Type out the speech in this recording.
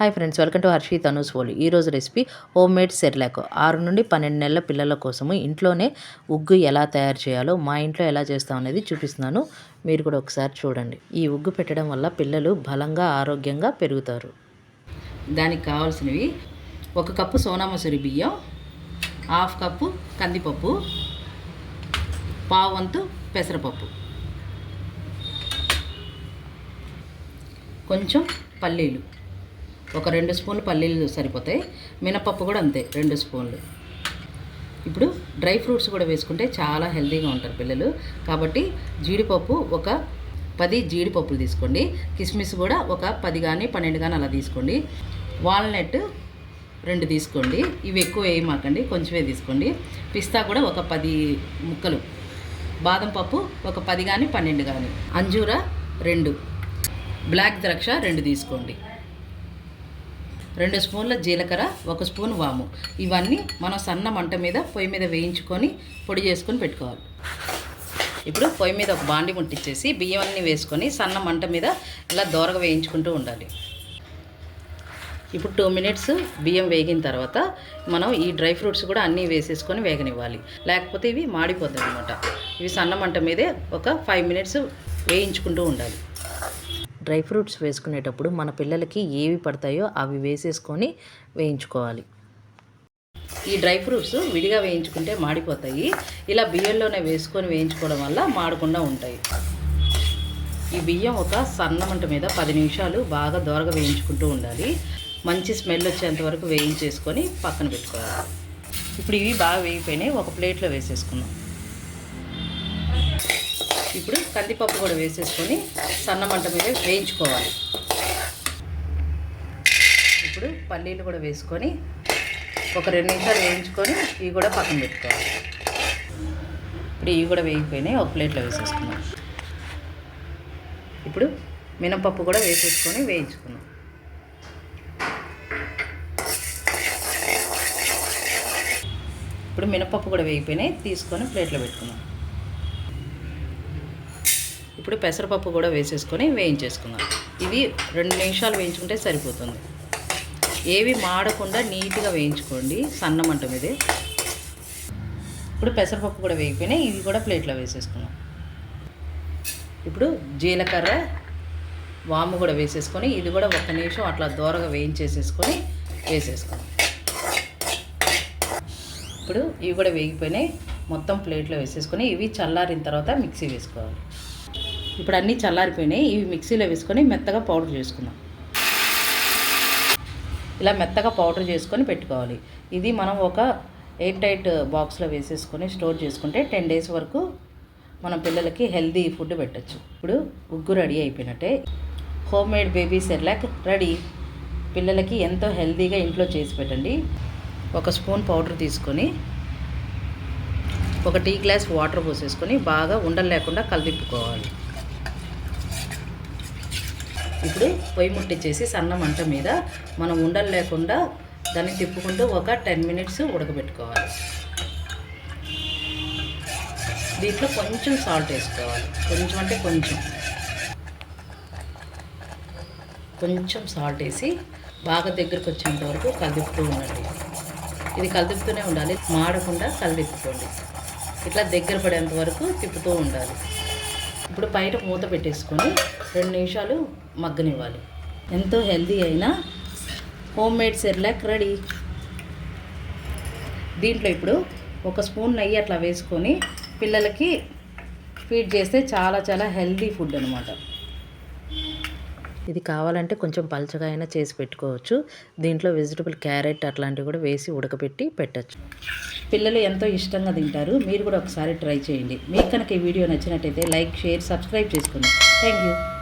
Hi friends welcome to Harshi Tanus ఈ ఈరోజు recipe home made Cerelac. ఆరు నుండి పన్నెండు నెలల పిల్లల కోసము ఇంట్లోనే ఉగ్గు ఎలా తయారు చేయాలో మా ఇంట్లో ఎలా చేస్తాం అనేది చూపిస్తున్నాను. మీరు కూడా ఒకసారి చూడండి. ఈ ఉగ్గు పెట్టడం వల్ల పిల్లలు బలంగా ఆరోగ్యంగా పెరుగుతారు. దానికి కావాల్సినవి ఒక కప్పు సోనామసూరి బియ్యం హాఫ్ కప్పు కందిపప్పు పావు వంతు పెసరపప్పు. కొంచెం పల్లీలు. ఒక రెండు స్పూన్లు పల్లీలు సరిపోతాయి. మినపప్పు కూడా అంతే రెండు స్పూన్లు. ఇప్పుడు డ్రై ఫ్రూట్స్ కూడా వేసుకుంటే చాలా హెల్తీగా ఉంటారు పిల్లలు. కాబట్టి జీడిపప్పు ఒక పది జీడిపప్పులు తీసుకోండి. కిస్మిస్ కూడా ఒక పది కానీ పన్నెండు కానీ అలా తీసుకోండి. వాల్నట్ రెండు తీసుకోండి. ఇవి ఎక్కువ వేయమాకండి కొంచెమే తీసుకోండి. పిస్తా కూడా ఒక పది ముక్కలు. బాదం పప్పు ఒక పది కానీ పన్నెండు కానీ. అంజూర రెండు. బ్లాక్ ద్రాక్ష రెండు తీసుకోండి. రెండు స్పూన్ల జీలకర్ర ఒక స్పూన్ వాము. ఇవన్నీ మనం సన్న మంట మీద పొయ్యి మీద వేయించుకొని పొడి చేసుకొని పెట్టుకోవాలి. ఇప్పుడు పొయ్యి మీద ఒక బాండి ముట్టించేసి బియ్యం అన్నీ వేసుకొని సన్న మంట మీద ఇలా దోరగా వేయించుకుంటూ ఉండాలి. ఇప్పుడు టూ మినిట్స్ బియ్యం వేగిన తర్వాత మనం ఈ డ్రై ఫ్రూట్స్ కూడా అన్నీ వేసేసుకొని వేగనివ్వాలి. లేకపోతే ఇవి మాడిపోతాయి అనమాట ఇవి సన్న మంట మీదే ఒక ఫైవ్ మినిట్స్ వేయించుకుంటూ ఉండాలి. డ్రై ఫ్రూట్స్ వేసుకునేటప్పుడు మన పిల్లలకి ఏవి పడతాయో అవి వేసేసుకొని వేయించుకోవాలి. ఈ డ్రై ఫ్రూట్స్ విడిగా వేయించుకుంటే మాడిపోతాయి. ఇలా బియ్యంలోనే వేసుకొని వేయించుకోవడం వల్ల మాడకుండా ఉంటాయి. ఈ బియ్యం ఒక సన్నమంట మీద పది నిమిషాలు బాగా దోరగా వేయించుకుంటూ ఉండాలి. మంచి స్మెల్ వచ్చేంత వరకు వేయించేసుకొని పక్కన పెట్టుకోవాలి. ఇప్పుడు ఇవి బాగా వేగిపోయినాయి. ఒక ప్లేట్లో వేసేసుకుందాం. ఇప్పుడు కందిపప్పు కూడా వేసేసుకొని సన్న మంట మీద వేయించుకోవాలి. ఇప్పుడు పల్లీలు కూడా వేసుకొని ఒక రెండు నిమిషాలు వేయించుకొని ఇవి కూడా పక్కన పెట్టుకోవాలి. ఇప్పుడు ఇవి కూడా వేగిపోయినాయి ఒక ప్లేట్లో వేసేసుకున్నాం. ఇప్పుడు మినపప్పు కూడా వేసేసుకొని వేయించుకున్నాం. ఇప్పుడు మినపప్పు కూడా వేగిపోయినాయి తీసుకొని ప్లేట్లో పెట్టుకున్నాం. ఇప్పుడు పెసరపప్పు కూడా వేసేసుకొని వేయించేసుకుందాం. ఇవి రెండు నిమిషాలు వేయించుకుంటే సరిపోతుంది. ఏవి మాడకుండా నీట్గా వేయించుకోండి సన్నమంట మీదే. ఇప్పుడు పెసరపప్పు కూడా వేగిపోయినాయి ఇవి కూడా ప్లేట్లో వేసేసుకున్నాం ఇప్పుడు జీలకర్ర వాము కూడా వేసేసుకొని ఇది కూడా ఒక నిమిషం అట్లా దూరగా వేయించేసేసుకొని వేసేసుకున్నాం ఇప్పుడు ఇవి కూడా వేగిపోయినాయి మొత్తం ప్లేట్లో వేసేసుకొని ఇవి చల్లారిన తర్వాత మిక్సీ వేసుకోవాలి. ఇప్పుడు అన్నీ చల్లారిపోయినాయి. ఇవి మిక్సీలో వేసుకొని మెత్తగా పౌడర్ చేసుకుందాం. ఇలా మెత్తగా పౌడర్ చేసుకొని పెట్టుకోవాలి. ఇది మనం ఒక ఎయిర్ టైట్ బాక్స్లో వేసేసుకొని స్టోర్ చేసుకుంటే టెన్ డేస్ వరకు మన పిల్లలకి హెల్దీ ఫుడ్ పెట్టచ్చు. ఇప్పుడు ఉగ్గు రెడీ అయిపోయినట్టే. Home made baby Cerelac ready. పిల్లలకి ఎంతో హెల్దీగా ఇంట్లో చేసి పెట్టండి. ఒక స్పూన్ పౌడర్ తీసుకొని ఒక టీ గ్లాస్ వాటర్ పోసేసుకొని బాగా ఉండలు లేకుండా కలిదిప్పుకోవాలి ఇప్పుడు పొయ్యి ముట్టించేసి సన్న మంట మీద మనం ఉండలు లేకుండా దాన్ని తిప్పుకుంటూ ఒక టెన్ మినిట్స్ ఉడకబెట్టుకోవాలి. దీంట్లో కొంచెం సాల్ట్ వేసుకోవాలి. కొంచెం అంటే కొంచెం. కొంచెం సాల్ట్ వేసి బాగా దగ్గరకు వచ్చేంత వరకు కలిపుతూ ఉండండి. ఇది కలిపుతూనే ఉండాలి. మాడకుండా కలిపుకోండి ఇట్లా దగ్గర పడేంత వరకు తిప్పుతూ ఉండాలి. ఇప్పుడు బయట మూత పెట్టేసుకొని రెండు నిమిషాలు మగ్గనివ్వాలి. ఎంతో హెల్దీ అయిన హోమ్ మేడ్ సెర్లాక్ రెడీ. దీంట్లో ఇప్పుడు ఒక స్పూన్ నెయ్యి అట్లా వేసుకొని పిల్లలకి ఫీడ్ చేస్తే చాలా చాలా హెల్దీ ఫుడ్ అనమాట ఇది కావాలంటే కొంచెం పలచగా అయినా చేసి పెట్టుకోవచ్చు. దీంట్లో వెజిటబుల్ క్యారెట్ అట్లాంటివి కూడా వేసి ఉడకబెట్టి పెట్టచ్చు. పిల్లలు ఎంతో ఇష్టంగా తింటారు. మీరు కూడా ఒకసారి ట్రై చేయండి. మీకు కనుక ఈ వీడియో నచ్చినట్టయితే లైక్ షేర్ సబ్స్క్రైబ్ చేసుకోండి. Thank you.